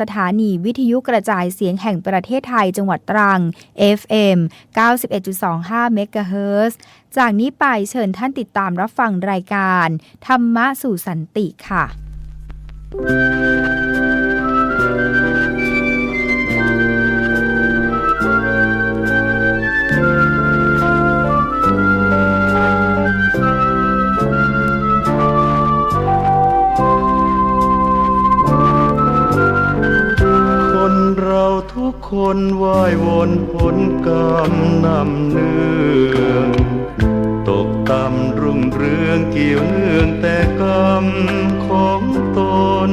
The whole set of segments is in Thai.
สถานีวิทยุกระจายเสียงแห่งประเทศไทยจังหวัดตรัง FM 91.25 เมกะเฮิรตซ์จากนี้ไปเชิญท่านติดตามรับฟังรายการ ธรรมะสู่สันติค่ะ คนว่ายวนผลกรรมนำเนื่องตกต่ำรุ่งเรืองเกี่ยวเนื่องแต่กรรมของตน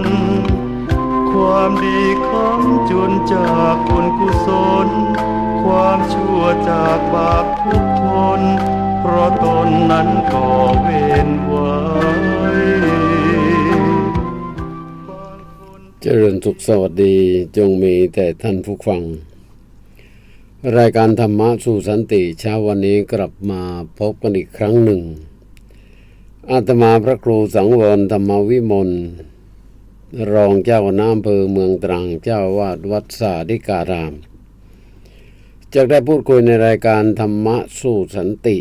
ความดีคำจุนจากคนกุศล ความชั่วจากบาปทุกทน เพราะตนนั้นก่อเวร จริญสุขสวัสดีจงมีแต่ท่านผู้ฟัง รายการธรรมะสู่สันติเช้าวันนี้กลับมาพบกันอีกครั้งหนึ่ง อาตมาพระครูสังวรธรรมวิมลรองเจ้าน้ำเภอเมืองตรังเจ้าวาดวัดสาธิการามจะได้พูดคุยในรายการธรรมะสู่สันติ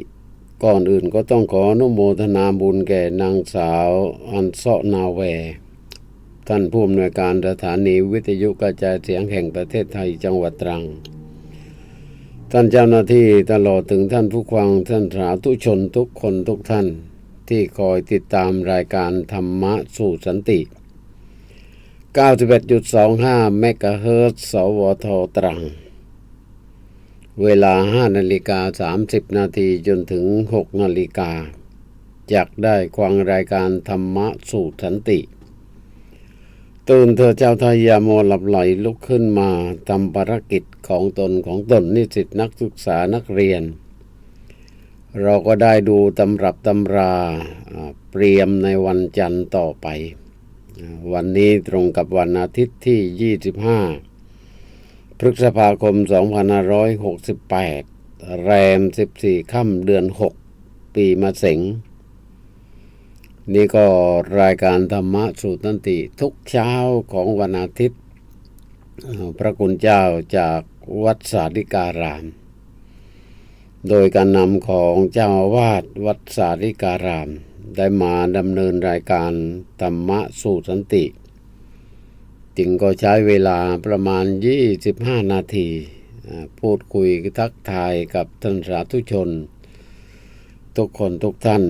ก่อนอื่นก็ต้องขออนุโมทนาบุญแก่นางสาวอันเซาะนาแว ท่านผู้อำนวยการสถานีวิทยุกระจายเสียงแห่งประเทศไทยจังหวัดตรัง ท่านเจ้าหน้าที่ตลอดถึงท่านผู้ฟังท่านสาธุชนทุกคนทุกท่านที่คอยติดตามรายการธรรมะสู่สันติ 91.25 เมกะเฮิรตซ์สวทตรัง เวลา 5 นาฬิกา 30 นาทีจนถึง 6 นาฬิกาจากได้ควังรายการธรรมะสู่สันติ ตื่นเธอเจ้าทยอยาโมหลับไหลลุกขึ้นมาทำภารกิจของตนของตนนิสิตนักศึกษานักเรียน เราก็ได้ดูตำรับตำราเปรียมในวันจันทร์ต่อไป วันนี้ตรงกับวันอาทิตย์ที่ 25 พฤษภาคม 2568 แรม 14 ค่ำเดือน 6 ปีมะเสง นี่ก็รายการธรรมะสู่ตันติทุกเช้าของวันอาทิตย์ พระคุณเจ้าจากวัดสาธิการาม โดยการนำของเจ้าวาสวัดสาธิการาม ได้มาดำเนินรายการธรรมะสู่สันติ จึงก็ใช้เวลาประมาณ 25 นาที พูดคุยทักทายกับท่านสาธุชน ทุกคนทุกท่าน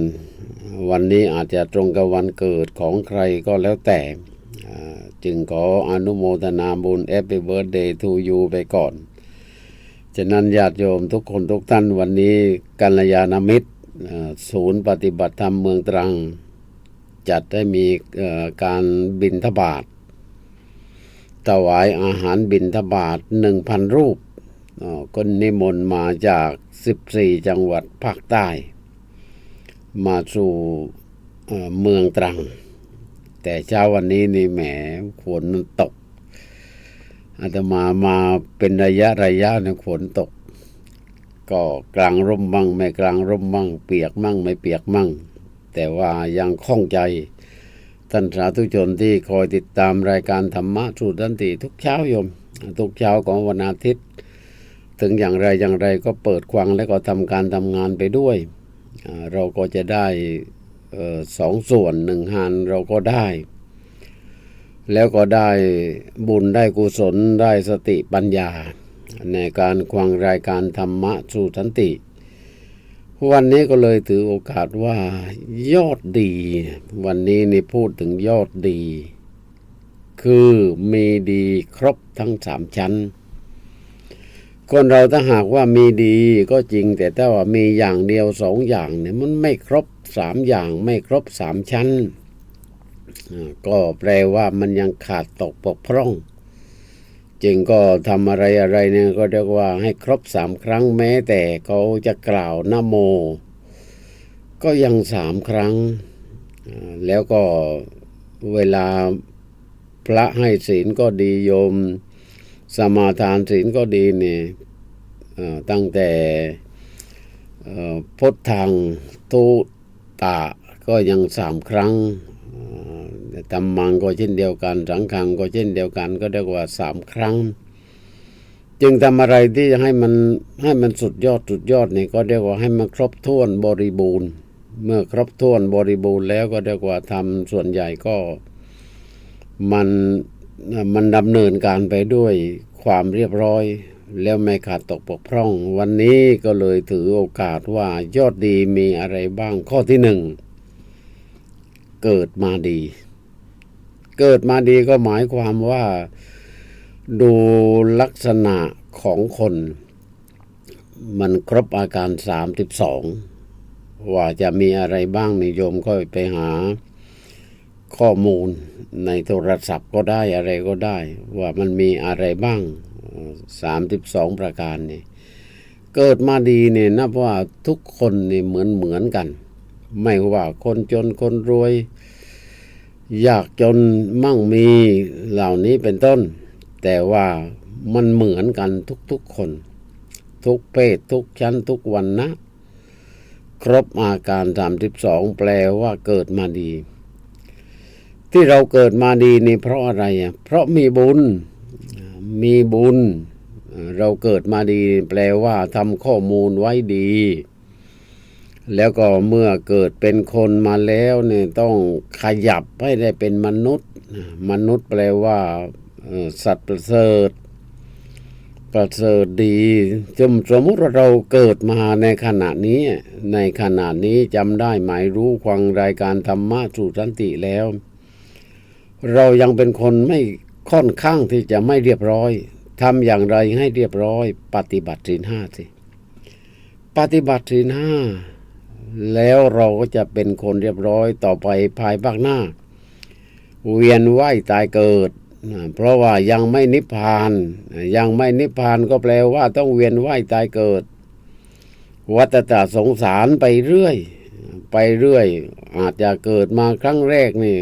วันนี้อาจจะตรงกับวันเกิดของใครก็แล้วแต่จึงขออนุโมทนาบุญ Happy Birthday to you ไปก่อน ฉะนั้นญาติโยมทุกคนทุกท่านวันนี้กัลยาณมิตรศูนย์ปฏิบัติธรรมเมืองตรัง จัดได้มีการบินทบาทถวายอาหารบินทบาทหนึ่งพันรูปก็นิมนต์มาจาก 14 จังหวัดภาคใต้ มาสู่เมืองตรัง แต่เช้าวันนี้นี่แหมฝนมันตกอาตมามาเป็นระยะระยะนี่ฝนตก ก็กลางร่มมั่งไม่กลางร่มมั่ง เปียกมั่งไม่เปียกมั่ง แต่ว่ายังข้องใจท่านสาธุชนที่คอยติดตามรายการธรรมะสู่ดันติทุกเช้าโยม ทุกเช้าของวันอาทิตย์ ถึงอย่างไรอย่างไรก็เปิดควังและก็ทำการทำงานไปด้วย เราก็จะได้สองส่วนหนึ่งหันเราก็ได้ แล้วก็ได้บุญได้กุศลได้สติปัญญา ในการควังรายการธรรมะสู่สันติ วันนี้ก็เลยถือโอกาสว่ายอดดี วันนี้นี่พูดถึงยอดดี คือมีดีครบทั้งสามชั้น คนเราถ้าหากว่ามีดีก็จริง แต่ถ้าว่ามีอย่างเดียวสองอย่างเนี่ยมันไม่ครบสามอย่างไม่ครบสามชั้น ก็แปลว่ามันยังขาดตกปกพร่อง จึงก็ทำอะไรอะไรเนี่ยก็เรียกว่าให้ครบสามครั้งแม้ แต่เขาจะกล่าวนโม ก็ยังสามครั้ง แล้วก็เวลาพระให้ศีลก็ดีโยม สมาทานศีลก็ดีเนี่ยตั้งแต่พุทธังทุตะก็ยังสามครั้งอ่าธรรมังก็เช่นเดียวกัน สังฆังก็เช่นเดียวกัน ก็เรียกว่าสามครั้ง จึงทำอะไรที่จะให้มันให้มันสุดยอดสุดยอดนี่ก็เรียกว่าให้มันครบถ้วนบริบูรณ์ เมื่อครบถ้วนบริบูรณ์แล้วก็เรียกว่าทำส่วนใหญ่ก็มัน มันดำเนินการไปด้วยความเรียบร้อย แล้วไม่ขาดตกปกพร่อง วันนี้ก็เลยถือโอกาสว่ายอดดีมีอะไรบ้างข้อที่หนึ่งเกิดมาดี เกิดมาดีก็หมายความว่าดูลักษณะของคน มันครบอาการสามสิบสองว่าจะมีอะไรบ้างนิยมก็ไปหาข้อมูล ในโทรศัพท์ก็ได้อะไรก็ได้ ว่ามันมีอะไรบ้างสามสิบสองประการนี่เกิดมาดีเนี่ยนับว่าทุกคนนี่เหมือนเหมือนกัน ไม่ว่าคนจนคนรวย อยากจนมั่งมีเหล่านี้เป็นต้น แต่ว่ามันเหมือนกันทุกๆคน ทุกเพศทุกชั้นทุกวันนะ ครบอาการสามสิบสองแปลว่าเกิดมาดี ที่เราเกิดมาดีนี่เพราะอะไรอะเพราะมีบุญมีบุญ เราเกิดมาดีแปลว่าทำข้อมูลไว้ดี แล้วก็เมื่อเกิดเป็นคนมาแล้วเนี่ยต้องขยับให้ได้เป็นมนุษย์ มนุษย์แปลว่าสัตว์ประเสริฐประเสริฐดีจมสมมติว่าเราเกิดมาในขณะนี้ ในขณะนี้จำได้หมายรู้ฟังรายการธรรมะสู่สันติแล้ว เรายังเป็นคนไม่ค่อนข้างที่จะไม่เรียบร้อยทำอย่างไรให้เรียบร้อย ปฏิบัติศีลห้าสิ ปฏิบัติศีลห้าแล้วเราก็จะเป็นคนเรียบร้อยต่อไปภายภาคหน้า เวียนว่ายตายเกิด เพราะว่ายังไม่นิพพาน ยังไม่นิพพานก็แปลว่าต้องเวียนว่ายตายเกิด วัฏฏะสงสารไปเรื่อย ไปเรื่อย อาจจะเกิดมาครั้งแรกนี่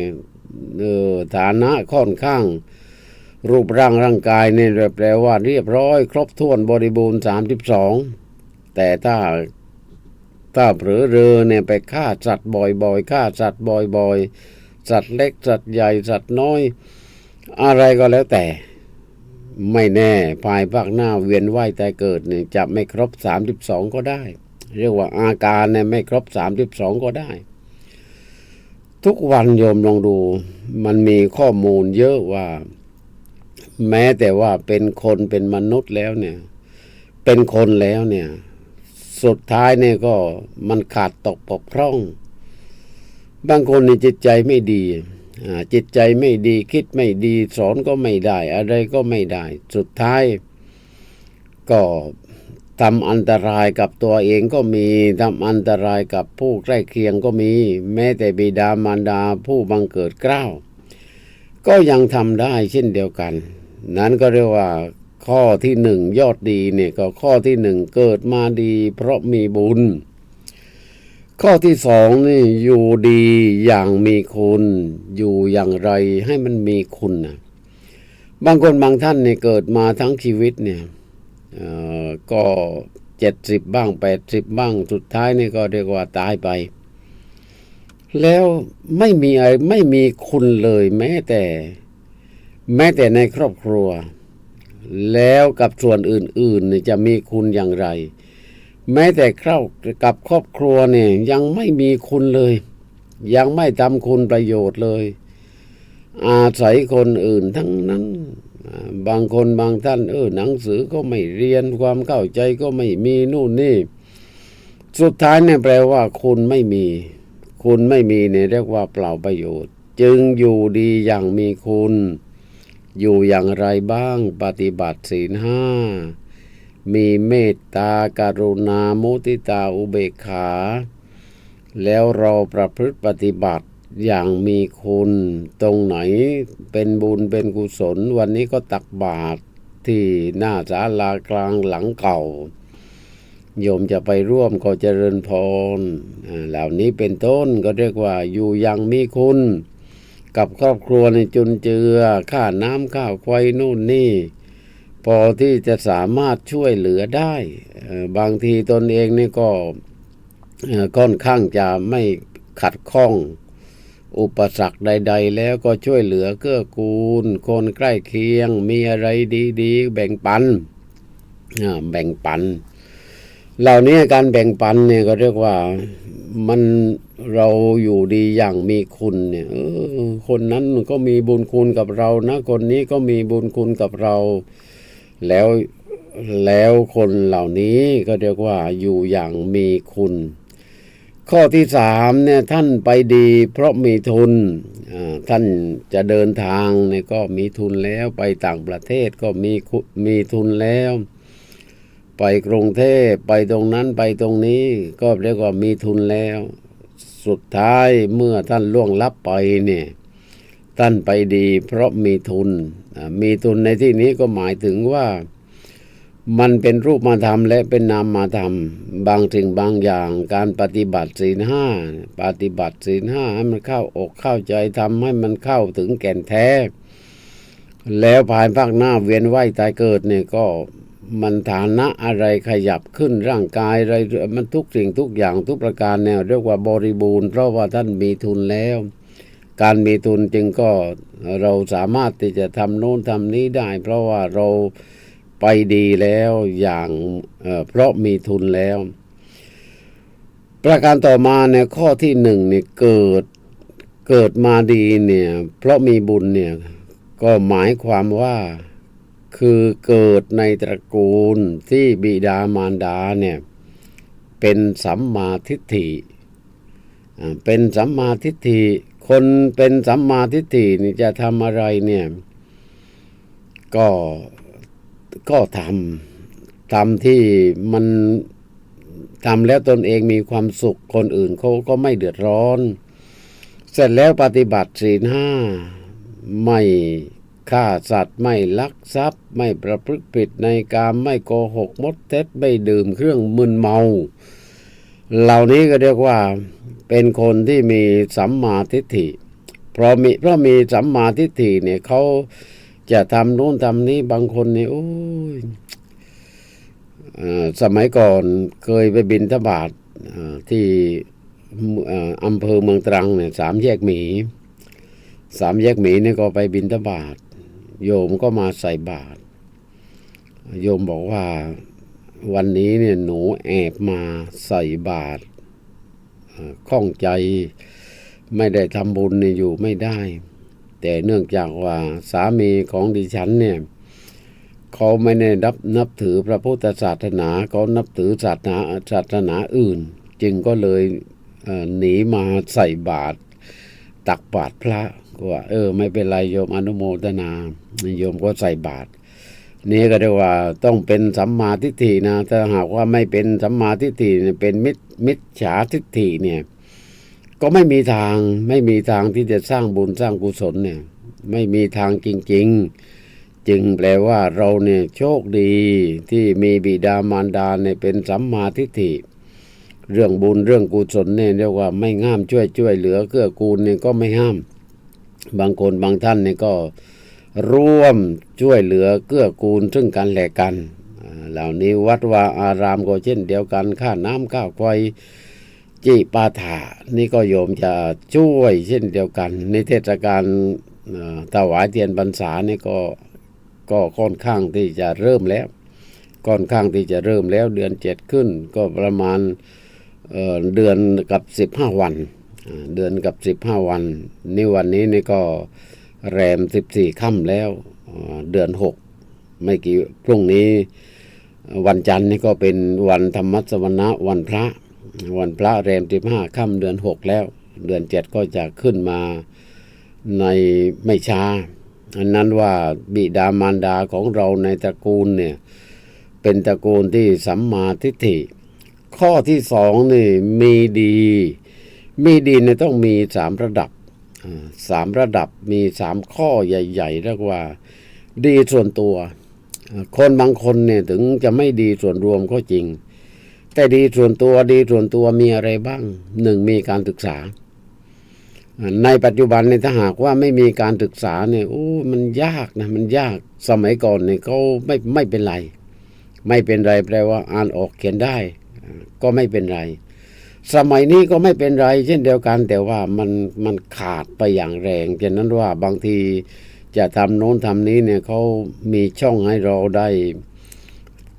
ฐานะค่อนข้าง รูปร่างร่างกายเนี่ยแปลว่าเรียบร้อย ครบถ้วนบริบูรณ์สามสิบสองแต่ถ้าถ้าเผลอเรอเนี่ยไปฆ่าสัตว์บ่อยๆฆ่าสัตว์บ่อยๆ สัตว์เล็กสัตว์ใหญ่สัตว์น้อย อะไรก็แล้วแต่ ไม่แน่ภายภาคหน้าเวียนว่ายแต่เกิดเนี่ยจะไม่ครบสามสิบสองก็ได้ เรียกว่าอาการเนี่ยไม่ครบสามสิบสองก็ได้ ทุกวันโยมลองดู มันมีข้อมูลเยอะว่า แม้แต่ว่าเป็นคนเป็นมนุษย์แล้วเนี่ย เป็นคนแล้วเนี่ย สุดท้ายเนี่ยก็มันขาดตกปกพร่อง บางคนนี่จิตใจไม่ดีจิตใจไม่ดีคิดไม่ดีสอนก็ไม่ได้ อะไรก็ไม่ได้ สุดท้ายก็ ทำอันตรายกับตัวเองก็มีทำอันตรายกับผู้ใกล้เคียงก็มี แม้แต่บิดามารดาผู้บังเกิดเกล้า ก็ยังทำได้เช่นเดียวกัน นั้นก็เรียกว่า ข้อที่หนึ่งยอดดีเนี่ยก็ข้อที่หนึ่งเกิดมาดี เพราะมีบุญ ข้อที่สองนี่อยู่ดีอย่างมีคุณ อยู่อย่างไรให้มันมีคุณนะบางคนบางท่านเนี่ยเกิดมาทั้งชีวิตเนี่ย ก็เจ็ดสิบบ้างแปดสิบบ้างสุดท้ายนี่ก็เรียกว่าตายไป แล้วไม่มีอะไรไม่มีคุณเลยแม้แต่ แม้แต่ในครอบครัว แล้วกับส่วนอื่นๆจะมีคุณอย่างไร แม้แต่เข้ากับครอบครัวเนี่ยยังไม่มีคุณเลย ยังไม่ทำคุณประโยชน์เลย อาศัยคนอื่นทั้งนั้น บางคนบางท่าน เออหนังสือก็ไม่เรียนความเข้าใจก็ไม่มีนู่นนี่ สุดท้ายเนี่ยแปลว่า คุณไม่มี คุณไม่มีเนี่ยเรียกว่าเปล่าประโยชน์ จึงอยู่ดีอย่างมีคุณ อยู่อย่างไรบ้าง ปฏิบัติศีลห้ามีเมตตาการุณามุติตาอุเบกขา แล้วเราประพฤติปฏิบัติ อย่างมีคุณตรงไหนเป็นบุญเป็นกุศล วันนี้ก็ตักบาตรที่หน้าศาลากลางหลังเก่า โยมจะไปร่วมก็เจริญพรอ่าเหล่านี้เป็นต้นก็เรียกว่าอยู่อยังมีคุณ กับครอบครัวในจุนเจือค่าน้ำข้าวไฟนู่นนี่ พอที่จะสามารถช่วยเหลือได้ บางทีตนเองนี่ก็ค่อนข้างจะไม่ขัดข้อง อุปสรรคใด ๆ แล้วก็ช่วยเหลือเกื้อกูล คนใกล้เคียง มีอะไรดีๆ แบ่งปันแบ่งปัน เหล่านี้การแบ่งปันเนี่ยก็เรียกว่ามันเราอยู่ดีอย่างมีคุณเนี่ยออคนนั้นก็มีบุญคุณกับเรานะคนนี้ก็มีบุญคุณกับเรา แล้วแล้วคนเหล่านี้ก็เรียกว่าอยู่อย่างมีคุณ ข้อที่สามเนี่ยท่านไปดี เพราะมีทุนท่านจะเดินทางเนี่ยก็มีทุนแล้วไปต่างประเทศก็มีมีทุนแล้ว ไปกรุงเทพไปตรงนั้นไปตรงนี้ก็เรียกว่ามีทุนแล้ว สุดท้ายเมื่อท่านล่วงลับไปเนี่ยท่านไปดี เพราะมีทุนมีทุนในที่นี้ก็หมายถึงว่า มันเป็นรูปมาธรรมและเป็นนามมาธรรมบางสิ่งบางอย่างการปฏิบัติศีลห้าปฏิบัติศีลห้าให้มันเข้าอกเข้าใจทำให้มันเข้าถึงแก่นแท้ แล้วภายภาคหน้าเวียนว่ายตายเกิดเนี่ยก็มันฐานะอะไรขยับขึ้นร่างกายอะไรมันทุกสิ่งทุกอย่างทุกประการแนวเรียกว่าบริบูรณ์ เพราะว่าท่านมีทุนแล้ว การมีทุนจึงก็เราสามารถที่จะทำโน้นทำนี้ได้ เพราะว่าเรา ไปดีแล้วอย่างเเพราะมีทุนแล้ว ประการต่อมาเนี่ยข้อที่หนึ่งเนี่ยเกิดเกิดมาดีเนี่ย เพราะมีบุญเนี่ยก็หมายความว่าคือเกิดในตระกูลที่บิดามารดาเนี่ยเป็นสัมมาทิฏฐิเป็นสัมมาทิฏฐิคนเป็นสัมมาทิฏฐินี่จะทำอะไรเนี่ย ก็ ก็ทำทำที่มันทำแล้วตนเองมีความสุขคนอื่นเขาก็ไม่เดือดร้อน เสร็จแล้วปฏิบัติศีลห้าไม่ฆ่าสัตว์ไม่ลักทรัพย์ ไม่ประพฤติผิดในกามไม่โกหกมดเท็จไม่ดื่มเครื่องมึนเมา เหล่านี้ก็เรียกว่าเป็นคนที่มีสัมมาทิฏฐิเพราะมีเพราะมีสัมมาทิฏฐิเนี่ยเขา จะทำโน้นทำนี้บางคนเนี่ยโอ้ยอสมัยก่อนเคยไปบินทบาทที่อำเภอเมืองตรังเนี่ยสามแยกหมีสามแยกหมีเนี่ยก็ไปบินทบาทโยมก็มาใส่บาตรโยมบอกว่าวันนี้เนี่ยหนูแอบมาใส่บาตรข้องใจไม่ได้ทำบุญเนี่ยอยู่ไม่ได้ แต่เนื่องจากว่าสามีของดิฉันเนี่ยเขาไม่ได้นับนับถือพระพุทธศาสนาเขานับถือศาสนาศาสนาอื่น จึงก็เลยหนีมาใส่บาตรตักบาตรพระก็ว่าเออ ไม่เป็นไรโยมอนุโมทนาโยมก็ใส่บาตรนี่ก็เรียกว่าต้องเป็นสัมมาทิฏฐินะถ้าหากว่าไม่เป็นสัมมาทิฏฐิเป็นมิจมิจฉาทิฏฐิเนี่ย ก็ไม่มีทางไม่มีทางที่จะสร้างบุญสร้างกุศลเนี่ย ไม่มีทางจริง ๆ จึงแปลว่าเราเนี่ยโชคดีที่มีบิดามารดาเนี่ยเป็นสัมมาทิฏฐิ เรื่องบุญเรื่องกุศลเนี่ยเรียกว่าไม่ง่ามช่วยช่วยเหลือเกื้อกูลเนี่ยก็ไม่ห้าม บางคนบางท่านเนี่ยก็ร่วมช่วยเหลือเกื้อกูลซึ่งกันและกัน เหล่านี้วัดวาอารามก็เช่นเดียวกันค่าน้ำข้าวไฟ จีปาถานี่ก็โยมจะช่วยเช่นเดียวกัน ในเทศกาลถวายเทียนพรรษานี่ก็ก็ค่อนข้างที่จะเริ่มแล้วค่อนข้างที่จะเริ่มแล้วเดือนเจ็ดขึ้น ก็ประมาณเเดือนกับสิบห้าวัน เดือนกับสิบห้าวัน นี่วันนี้นี่ก็แรมสิบสี่ค่ำแล้วเดือนหกไม่กี่พรุ่งนี้วันจันทร์นี่ก็เป็นวันธรรมสวนะวันพระ วันพระแรมสิบห้าค่ำเดือนหกแล้ว เดือนเจ็ดก็จะขึ้นมาในไม่ช้า อันนั้นว่าบิดามารดาของเราในตระกูลเนี่ย เป็นตระกูลที่สัมมาทิฏฐิ ข้อที่สองนี่มีดี มีดีเนี่ยต้องมีสามระดับสามระดับมีสามข้อใหญ่ๆเรียกว่า ดีส่วนตัว คนบางคนเนี่ยถึงจะไม่ดีส่วนรวมก็จริง แต่ดีส่วนตัวดีส่วนตัวมีอะไรบ้างหนึ่งมีการศึกษา ในปัจจุบันเนี่ยถ้าหากว่าไม่มีการศึกษาเนี่ยโอ้มันยากนะมันยากสมัยก่อนเนี่ยเขาไม่ไม่เป็นไร ไม่เป็นไรแปลว่าอ่านออกเขียนได้ ก็ไม่เป็นไร สมัยนี้ก็ไม่เป็นไร เช่นเดียวกัน แต่ว่ามันมันขาดไปอย่างแรงฉะนั้นว่าบางทีจะทำโน้นทำนี้เนี่ยเขามีช่องให้เราได้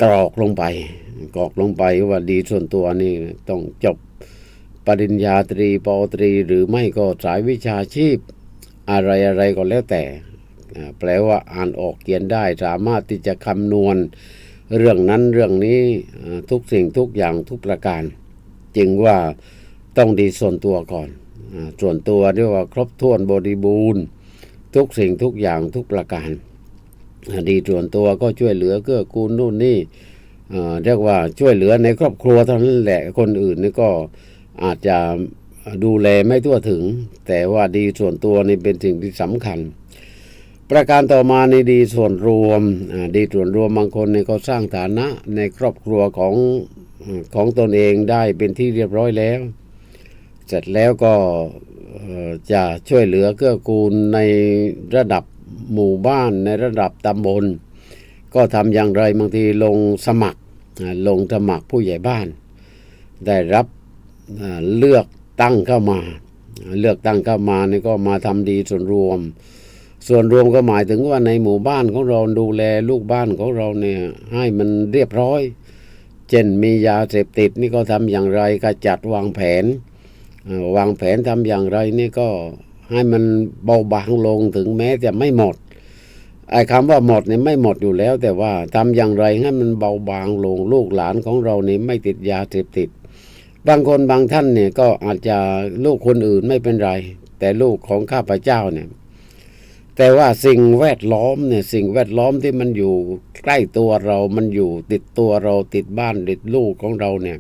กรอกลงไป กรอกลงไปว่าดีส่วนตัวนี่ต้องจบปริญญาตรีปตรี หรือไม่ก็สายวิชาชีพอะไรอะไรก็แล้วแต่ แปลว่าอ่านออกเขียนได้สามารถที่จะคำนวณเรื่องนั้นเรื่องนี้ทุกสิ่งทุกอย่างทุกประการ จึงว่าต้องดีส่วนตัวก่อน ส่วนตัวเรียกว่าครบถ้วนบริบูรณ์ ทุกสิ่งทุกอย่างทุกประการ ดีส่วนตัวก็ช่วยเหลือเกื้อกูลนู่นนี่ เรียกว่าช่วยเหลือในครอบครัวเท่านั้นแหละคนอื่นนี่ก็อาจจะดูแลไม่ทั่วถึง แต่ว่าดีส่วนตัวนี่เป็นสิ่งที่สำคัญ ประการต่อมาในดีส่วนรวมดีส่วนรวมบางคนเนี่ยก็สร้างฐานะในครอบครัวของของตนเองได้เป็นที่เรียบร้อยแล้วเสร็จแล้วก็จะช่วยเหลือเกื้อกูลในระดับหมู่บ้านในระดับตำบล ก็ทำอย่างไรบางทีลงสมัครลงสมัครผู้ใหญ่บ้าน ได้รับเลือกตั้งเข้ามา เลือกตั้งเข้ามานี่ก็มาทำดีส่วนรวม ส่วนรวมก็หมายถึงว่าในหมู่บ้านของเราดูแลลูกบ้านของเราเนี่ยให้มันเรียบร้อยเช่นมียาเสพติดนี่ก็ทำอย่างไรก็จัดวางแผน วางแผนทำอย่างไรนี่ก็ให้มันเบาบางลงถึงแม้จะไม่หมด ไอ้คำว่าหมดเนี่ยไม่หมดอยู่แล้ว แต่ว่าทำอย่างไรให้มันเบาบางลงลูกหลานของเราเนี่ไม่ติดยาเสพติด บางคนบางท่านเนี่ยก็อาจจะลูกคนอื่นไม่เป็นไร แต่ลูกของข้าพเจ้าเนี่ย แต่ว่าสิ่งแวดล้อมเนี่ยสิ่งแวดล้อมที่มันอยู่ใกล้ตัวเรา มันอยู่ติดตัวเราติดบ้านติดลูกของเราเนี่ย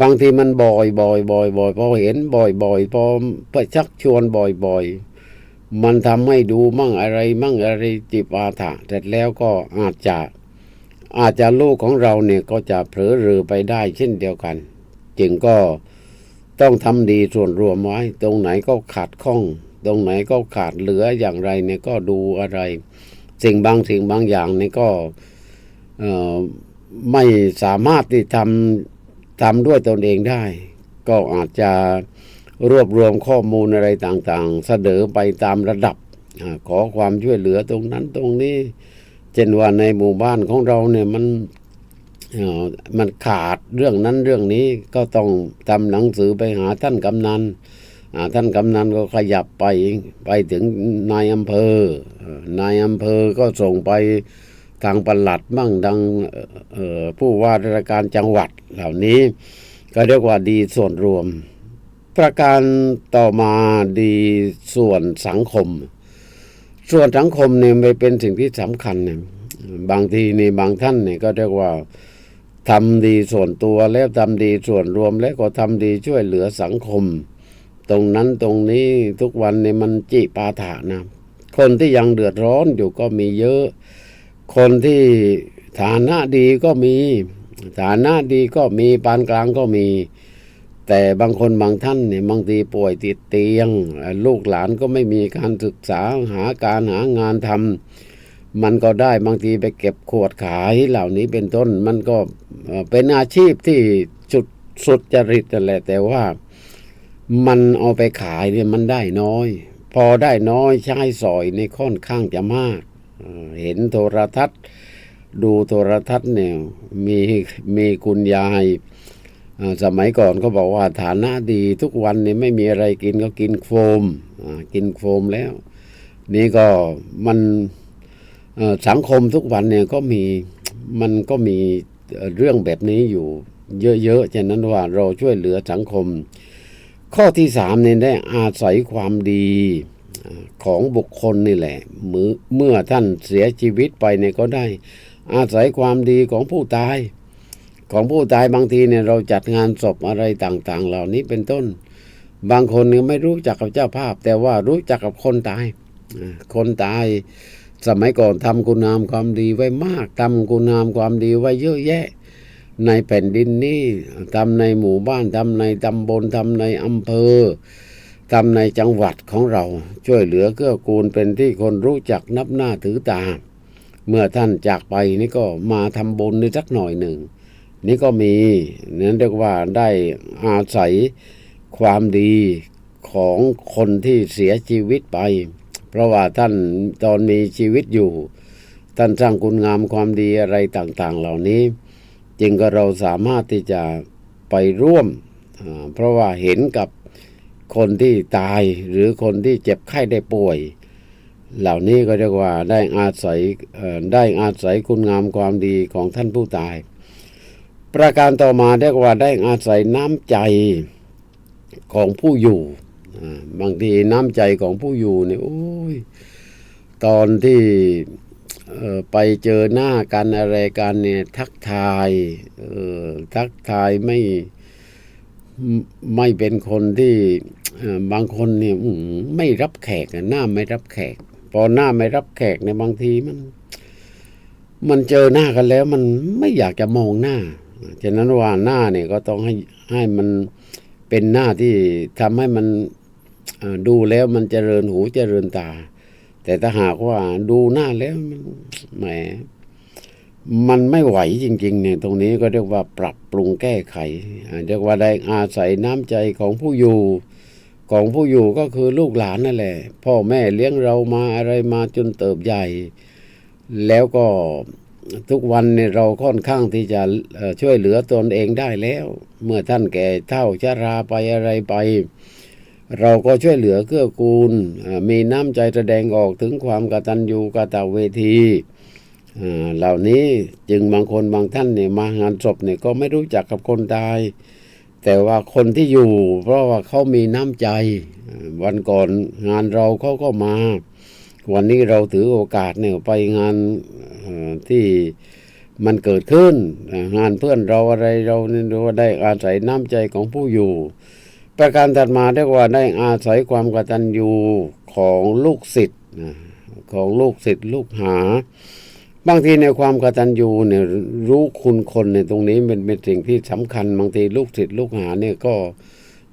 บางทีมันบ่อยบ่อยบ่อยบ่อยพอเห็นบ่อยบ่อยพอไปชักชวนบ่อยบ่อย มันทำให้ดูมั่งอะไรมั่งอะไรจิปาถะเสร็จแล้วก็อาจจะอาจจะลูกของเราเนี่ยก็จะเผลอเรือไปได้เช่นเดียวกัน จึงก็ต้องทำดีส่วนรวมไว้ ตรงไหนก็ขาดข้อง ตรงไหนก็ขาดเหลืออย่างไรเนี่ยก็ดูอะไร สิ่งบางสิ่งบางอย่างเนี่ยก็เอ่อไม่สามารถที่ทำทำด้วยตนเองได้ ก็อาจจะ รวบรวมข้อมูลอะไรต่างๆ เสนอไปตามระดับอขอความช่วยเหลือตรงนั้นตรงนี้เช่นว่าในหมู่บ้านของเราเนี่ยมันมันขาดเรื่องนั้นเรื่องนี้ก็ต้องทำหนังสือไปหาท่านกำนันท่านกำนันก็ขยับไปไปถึงนายอำเภอนายอำเภอก็ส่งไปทางปลัดบ้างทางผู้ว่าราชการจังหวัดเหล่านี้ ก็เรียกว่าดีส่วนรวม ประการต่อมาดีส่วนสังคม ส่วนสังคมเนี่ยไม่เป็นสิ่งที่สำคัญเนี่ยบางทีนี่บางท่านเนี่ยก็เรียกว่าทำดีส่วนตัวแล้วทำดีส่วนรวมแล้วก็ทำดีช่วยเหลือสังคม ตรงนั้นตรงนี้ทุกวันเนี่ยมันจิปาถะนะคนที่ยังเดือดร้อนอยู่ก็มีเยอะ คนที่ฐานะดีก็มี ฐานะดีก็มีปานกลางก็มี แต่บางคนบางท่านเนี่ยบางทีป่วยติดเตียง ลูกหลานก็ไม่มีการศึกษาหาการหางานทำมันก็ได้บางทีไปเก็บขวดขายเหล่านี้เป็นต้น มันก็เป็นอาชีพที่สุดสุดจริตแหละแต่ว่ามันเอาไปขายเนี่ยมันได้น้อย พอได้น้อยใช้สอยในค่อนข้างจะมาก เห็นโทรทัศน์ ดูโทรทัศน์เนี่ยมีมีคุณยาย สมัยก่อนเขาบอกว่าฐานะดีทุกวันเนี่ยไม่มีอะไรกินก็กินโฟมกินโฟมแล้ว นี่ก็มันสังคมทุกวันเนี่ยก็มีมันก็มีเรื่องแบบนี้อยู่เยอะๆฉะนั้นว่าเราช่วยเหลือสังคม ข้อที่สามเนี่ยได้อาศัยความดีของบุคคลนี่แหละเมื่อเมื่อท่านเสียชีวิตไปเนี่ยก็ได้ อาศัยความดีของผู้ตาย ของผู้ตายบางทีเนี่ยเราจัดงานศพอะไรต่าง ๆ เหล่านี้เป็นต้น บางคนเนี่ยไม่รู้จักกับเจ้าภาพ แต่ว่ารู้จักกับคนตาย คนตายสมัยก่อนทำคุณงามความดีไว้มากทำคุณงามความดีไว้เยอะแยะ ในแผ่นดินนี้ทำในหมู่บ้านทำในตำบลทำในอำเภอทำในจังหวัดของเรา ช่วยเหลือเกื้อกูลเป็นที่คนรู้จักนับหน้าถือตา เมื่อท่านจากไปนี่ก็มาทำบุญนิดสักหน่อยหนึ่ง นี่ก็มีนั้นเรียกว่าได้อาศัยความดีของคนที่เสียชีวิตไป เพราะว่าท่านตอนมีชีวิตอยู่ ท่านสร้างคุณงามความดีอะไรต่างๆ เหล่านี้ จึงก็เราสามารถที่จะไปร่วม เพราะว่าเห็นกับคนที่ตายหรือคนที่เจ็บไข้ได้ป่วย เหล่านี้ก็เรียกว่าได้อาศัยได้อาศัยคุณงามความดีของท่านผู้ตาย ประการต่อมาเรียกว่าได้อาศัยน้ำใจของผู้อยู่ บางทีน้ำใจของผู้อยู่เนี่ยโอ้ยตอนที่ไปเจอหน้ากันอะไรกันเนี่ยทักทายทักทายไม่ไม่เป็นคนที่บางคนเนี่ยไม่รับแขกหน้าไม่รับแขก พอหน้าไม่รับแขกเนี่ยบางทีมัน มันเจอหน้ากันแล้ว มันไม่อยากจะมองหน้า ฉะนั้นว่าหน้าเนี่ยก็ต้องให้ให้มันเป็นหน้าที่ทำให้มันดูแล้วมันเจริญหูเจริญตา แต่ถ้าหากว่าดูหน้าแล้วมันแหมมันไม่ไหวจริง ๆ เนี่ยตรงนี้ก็เรียกว่าปรับปรุงแก้ไขเรียกว่าได้อาศัยน้ำใจของผู้อยู่ของผู้อยู่ก็คือลูกหลานนั่นแหละ พ่อแม่เลี้ยงเรามาอะไรมาจนเติบใหญ่ แล้วก็ ทุกวันเนี่ยเราค่อนข้างที่จะช่วยเหลือตนเองได้แล้ว เมื่อท่านแก่เท่าชราไปอะไรไป เราก็ช่วยเหลือเกื้อกูล มีน้ำใจแสดงออกถึงความกตัญญูกตเวทีเหล่านี้จึงบางคนบางท่านเนี่ยมางานศพเนี่ยก็ไม่รู้จักกับคนตาย แต่ว่าคนที่อยู่ เพราะว่าเขามีน้ำใจ วันก่อนงานเราเขาก็มา วันนี้เราถือโอกาสเนี่ยไปงานที่มันเกิดขึ้น งานเพื่อนเราอะไรเราเนี่ยเราได้อาศัยน้ำใจของผู้อยู่ ประการถัดมาเรียกว่าได้อาศัยความกตัญญูของลูกศิษย์ของลูกศิษย์ลูกหา บางทีในความกตัญญูเนี่ยรู้คุณคนในยตรงนี้เป็นเป็นสิ่งที่สำคัญ บางทีลูกศิษย์ลูกหาเนี่ยก็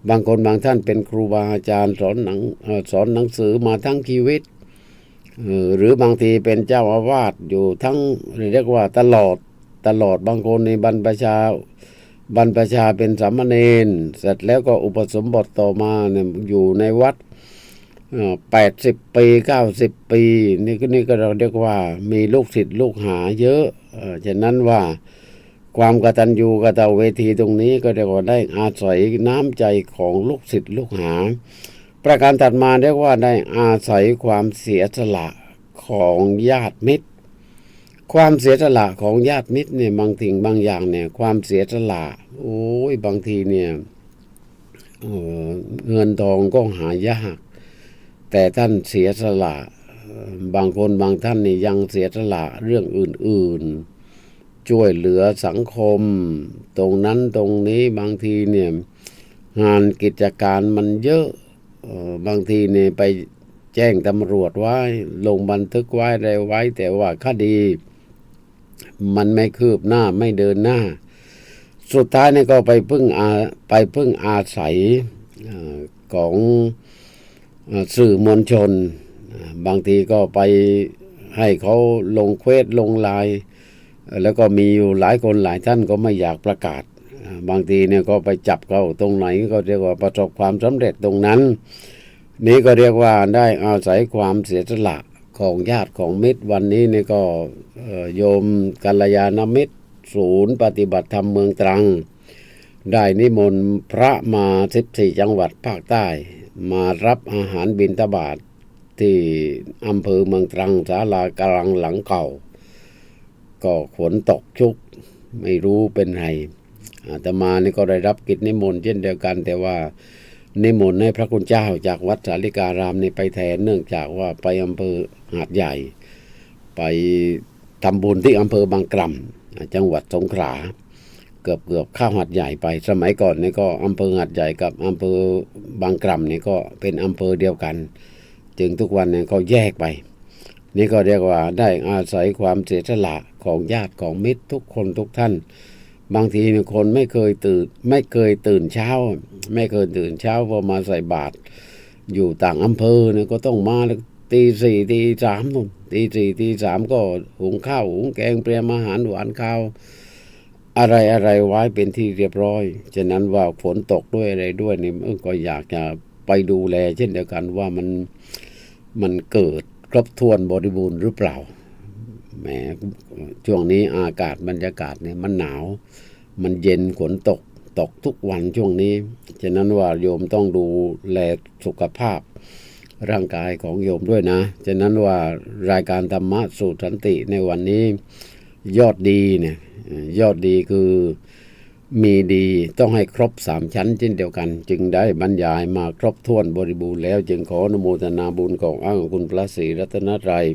บางคนบางท่านเป็นครูบาอาจารย์สอนหนังสอนหนังสือมาทั้งชีวิต หรือบางทีเป็นเจ้าอาวาสอยู่ทั้งเรียกว่าตลอดตลอดบางคนในบรรพชาบรรพชาเป็นสามเณรเสร็จแล้วก็อุปสมบทต่อมาเนี่ยอยู่ในวัดแปดสิบปีเก้าสิบปี นี่ก็นี่ก็เราเรียกว่ามีลูกศิษย์ลูกหาเยอะฉะนั้นว่าความกตัญญูกตเวทีตรงนี้ก็เรียกว่าได้อาศัยน้ำใจของลูกศิษย์ลูกหา ประการถัดมาเรียกว่าได้อาศัยความเสียสละของญาติมิตร ความเสียสละของญาติมิตรเนี่ยบางสิ่งบางอย่างเนี่ย ความเสียสละโอ้ยบางทีเนี่ยเเงินทองก็หายาก แต่ท่านเสียสละบางคนบางท่านนี่ยังเสียสละเรื่องอื่น ๆ ช่วยเหลือสังคม ตรงนั้นตรงนี้บางทีเนี่ยงานกิจการมันเยอะ บางทีเนี่ยไปแจ้งตำรวจไว้ ลงบันทึกไว้อะไรไว้ แต่ว่าคดี มันไม่คืบหน้าไม่เดินหน้า สุดท้ายเนี่ยก็ไปพึ่งอาไปพึ่งอาศัยอของสื่อมวลชน บางทีก็ไปให้เขาลงเควสลงลาย แล้วก็มีอยู่หลายคนหลายท่านก็ไม่อยากประกาศ บางทีเนี่ยก็ไปจับเขาตรงไหนก็เรียกว่าประสบความสำเร็จตรงนั้น นี่ก็เรียกว่าได้อาศัยความเสียสละของญาติของมิตรวันนี้นี่ก็โยมกัลยาณมิตร ศูนย์ปฏิบัติธรรมเมืองตรัง ได้นิมนต์พระมา14จังหวัดภาคใต้ มารับอาหารบิณฑบาตที่อำเภอเมืองตรังศาลากลางหลังเก่า ก็ฝนตกชุกไม่รู้เป็นไร อาตมานี่ก็ได้รับกิจนิมนต์เช่นเดียวกัน แต่ว่านิมนต์ให้พระคุณเจ้าจากวัดสาริการามนี่ไปแทนเนื่องจากว่าไปอำเภอหาดใหญ่ ไปทำบุญที่อำเภอบางกล่ำจังหวัดสงขลาเกือบเกือบข้าวหัดใหญ่ไป สมัยก่อนนี่ก็อำเภอหัดใหญ่กับอำเภอบางกล่ำนี่ก็เป็นอำเภอเดียวกัน จึงทุกวันนี้ก็แยกไป นี่ก็เรียกว่าได้อาศัยความเสียสละของญาติของมิตรทุกคนทุกท่าน บางทีเนี่ยคนไม่เคยตื่น ไม่เคยตื่นเช้า ไม่เคยตื่นเช้าพอมาใส่บาตรอยู่ต่างอำเภอเนี่ยก็ต้องมาตีสี่ตีสามนู่นตีสี่ตีสามก็หุงข้าวหุงแกงเตรียมอาหารหวานข้าว อะไรอะไรไว้เป็นที่เรียบร้อย ฉะนั้นว่าฝนตกด้วยอะไรด้วยนี่เออก็อยากจะไปดูแล เช่นเดียวกันว่ามันมันเกิดครบถ้วนบริบูรณ์หรือเปล่า แหมช่วงนี้อากาศบรรยากาศเนี่ยมันหนาว มันเย็นฝนตกตกทุกวันช่วงนี้ ฉะนั้นว่าโยมต้องดูแลสุขภาพ ร่างกายของโยมด้วยนะ ฉะนั้นว่ารายการธรรมะสู่สันติในวันนี้ยอดดีเนี่ยยอดดีคือมีดีต้องให้ครบสามชั้นเช่นเดียวกัน จึงได้บรรยายมาครบถ้วนบริบูรณ์แล้ว จึงขออนุโมทนาบุญของอ้างคุณพระศรีรัตนตรัย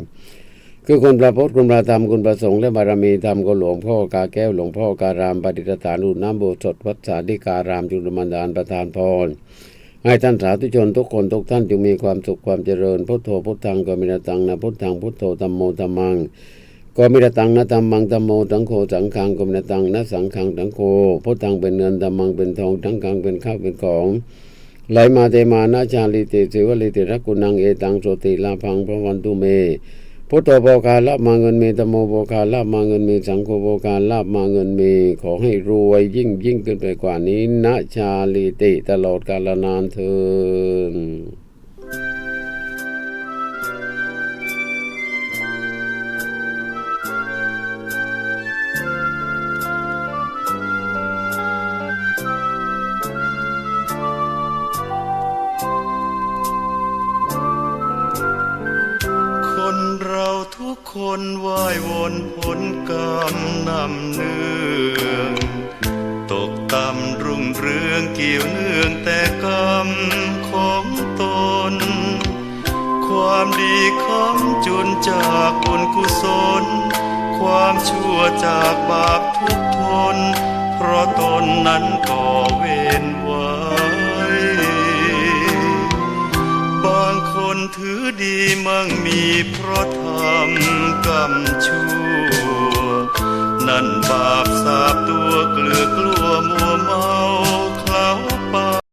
คือคุณพระพุทธคุณพระธรรมคุณพระสงฆ์และบารมีธรรมก็หลวงพ่อกาแก้วหลวงพ่อการามปฏิสถานอุน้ำโบสถวัดสาธิการามจุลมันดานประธานพรให้ท่านสาธุชนทุกคนทุกท่านจงมีความสุขความเจริญพุทโธพุทธังกมิรตังนะพุทธังพุทโธธัมโมธัมมังก็มิรตังนะธัมมังธัมโมสังโฆสังฆังกมิรตังนะสังฆังสังโฆพุทธังเป็นเงินธัมมังเป็นทองทั้งฆังเป็นข้าวเป็นของไหลมาเตมานาชาลิติสิวลิติรักกุนังเอตังโสติลาพังพระวันตุเม พุทโธโภคาลาภมาเงินมีธรรมโมโภคาลาภมาเงินมีสังโฆโภคาลาภมาเงินมีขอให้รวยยิ่งยิ่งขึ้นไปกว่านี้ณชาลีติตลอดกาลนานเทิน นว่ายวนผลกรรมนำเนื่องตกต่ำรุ่งเรืองเกี่ยวเนื่องแต่กรรมของตน ความดีคำจุนจากบุญกุศล ความชั่วจากบาปทุกทน เพราะตนนั้นก่อเวรไว้บางคนถือดีมั่งมี ราะทำกรรมชั่ว นั่นบาปสาบตัวเกลือกลัวมัวเมาเคล้า